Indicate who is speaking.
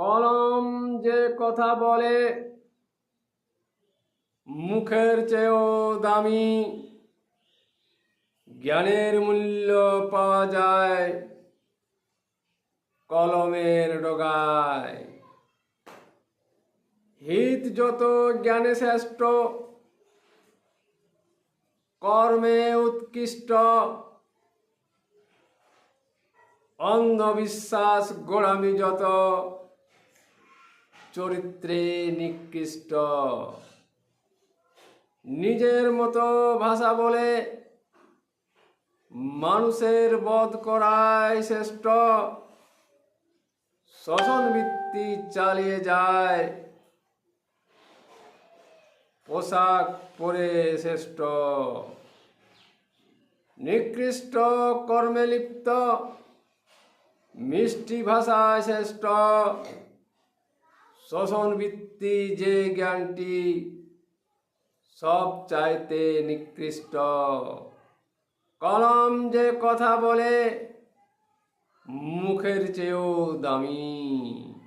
Speaker 1: কলম যে কথা বলে, মুখের চেয়েও দামি, জ্ঞানের মূল্য পাওয়া যায় কলমের ডগায়। হিত যত জ্ঞানে শ্রেষ্ঠ, কর্মে উৎকৃষ্ট, অন্ধবিশ্বাস গোড়ামি যত চরিত্রে নিকৃষ্ট। নিজের মতো ভাষা বলে মানুষের বধ করায় শ্রেষ্ঠ। বৃত্তি চালিয়ে যায়। পোশাক পরে শ্রেষ্ঠ। নিকৃষ্ট কর্মে লিপ্ত। মিষ্টি ভাষায় শ্রেষ্ঠ। শোষণ বৃত্তি যে জ্ঞানটি সব চাইতে নিকৃষ্ট। কলম যে কথা বলে মুখের চেয়েও দামি।